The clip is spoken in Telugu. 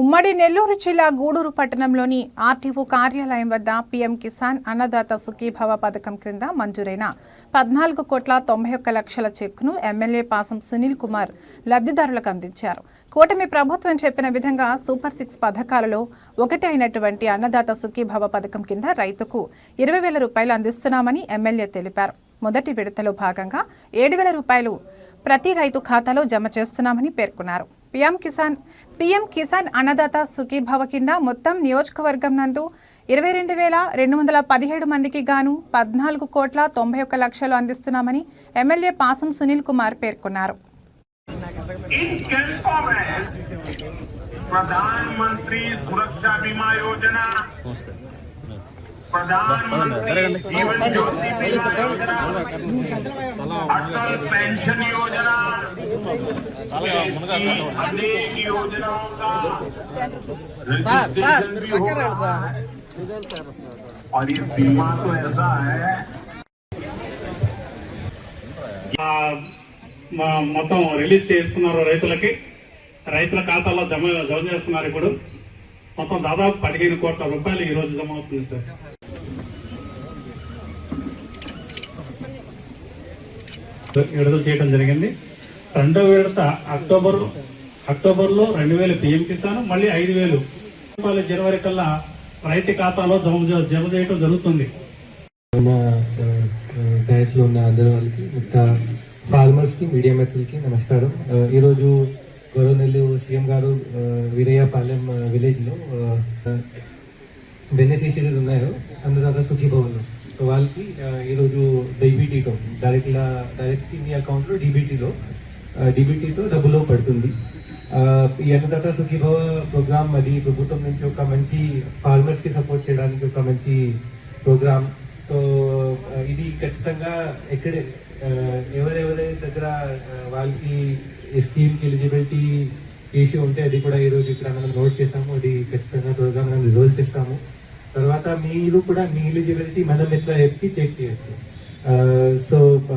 ఉమ్మడి నెల్లూరు జిల్లా గూడూరు పట్టణంలోని ఆర్టీఓ కార్యాలయం వద్ద పీఎం కిసాన్ అన్నదాత సుఖీభవ పథకం క్రింద మంజూరైన పద్నాలుగు కోట్ల తొంభై ఒక్క లక్షల చెక్కును ఎమ్మెల్యే పాసం సునీల్ కుమార్ లబ్ధిదారులకు అందించారు. కూటమి ప్రభుత్వం చెప్పిన విధంగా సూపర్ సిక్స్ పథకాలలో ఒకటి అయినటువంటి అన్నదాత సుఖీభవ పథకం కింద రైతుకు ఇరవై వేల రూపాయలు అందిస్తున్నామని ఎమ్మెల్యే తెలిపారు. మొదటి విడతలో భాగంగా ఏడు వేల రూపాయలు ప్రతి రైతు ఖాతాలో జమ చేస్తున్నామని పేర్కొన్నారు. పిఎం కిసాన్ పిఎం కిసాన్ అన్నదాత సుఖీభావ కింద మొత్తం నియోజకవర్గం నందు ఇరవై రెండు వేల రెండు వందల పదిహేడు మందికి గాను పద్నాలుగు కోట్ల తొంభై ఒక్క లక్షలు అందిస్తున్నామని ఎమ్మెల్యే పాసం సునీల్ కుమార్ పేర్కొన్నారు. సురక్ష బీమా యోజన अटल पेंशन योजना ऐसी अनेक योजनाओं का रजिस्ट्रेशन भी हो रहा है और ये बीमा तो ऐसा है ఆ, మా- మొత్తం రిలీజ్ చేస్తున్నారు రైతులకి రైతుల ఖాతాలో జమ జమ చేస్తున్నారు ఇప్పుడు మొత్తం దాదాపు పదిహేను కోట్ల రూపాయలు ఈ రోజు జమ అవుతుంది సార్ విడుదల చేయడం జరిగింది. రెండో విడత అక్టోబర్ అక్టోబర్లో రెండు వేలు పిఎం కిసాన్ మళ్ళీ ఐదు వేలు. రూపాయలు జనవరి కల్లా రైతు ఖాతాలో జమ జమ చేయడం జరుగుతుంది. ఉన్న ఉన్న అందరి వాళ్ళకి మిగతా ఫార్మర్స్కి మీడియా మిత్రులకి నమస్కారం. ఈరోజు గౌరవనెల్లు సీఎం గారు వీరయ్యపాలెం విలేజ్లో బెనిఫిషరీస్ ఉన్నాయో అందు సుఖీభవన్లో. సో వాళ్ళకి ఈరోజు డీబీటీతో డైరెక్ట్గా డైరెక్ట్ మీ అకౌంట్లో డీబీటీలో డీబీటీతో డబ్బులో పడుతుంది. ఈ అన్నదాత సుఖీభవ ప్రోగ్రామ్ అది ప్రభుత్వం నుంచి ఒక మంచి ఫార్మర్స్కి సపోర్ట్ చేయడానికి ఒక మంచి ప్రోగ్రామ్. సో ఇది ఖచ్చితంగా ఎక్కడ ఎవరెవరి దగ్గర వాళ్ళకి స్కీమ్కి ఎలిజిబిలిటీ ఇష్యూ ఉంటే అది కూడా ఈరోజు ఇక్కడ మనం నోట్ చేసాము. అది ఖచ్చితంగా త్వరగా మనం రిజోల్వ్ చేస్తాము. తర్వాత మీరు కూడా మీ ఎలిజిబిలిటీ మనం ఎట్లా చెప్పి చెక్ చేయొచ్చు సో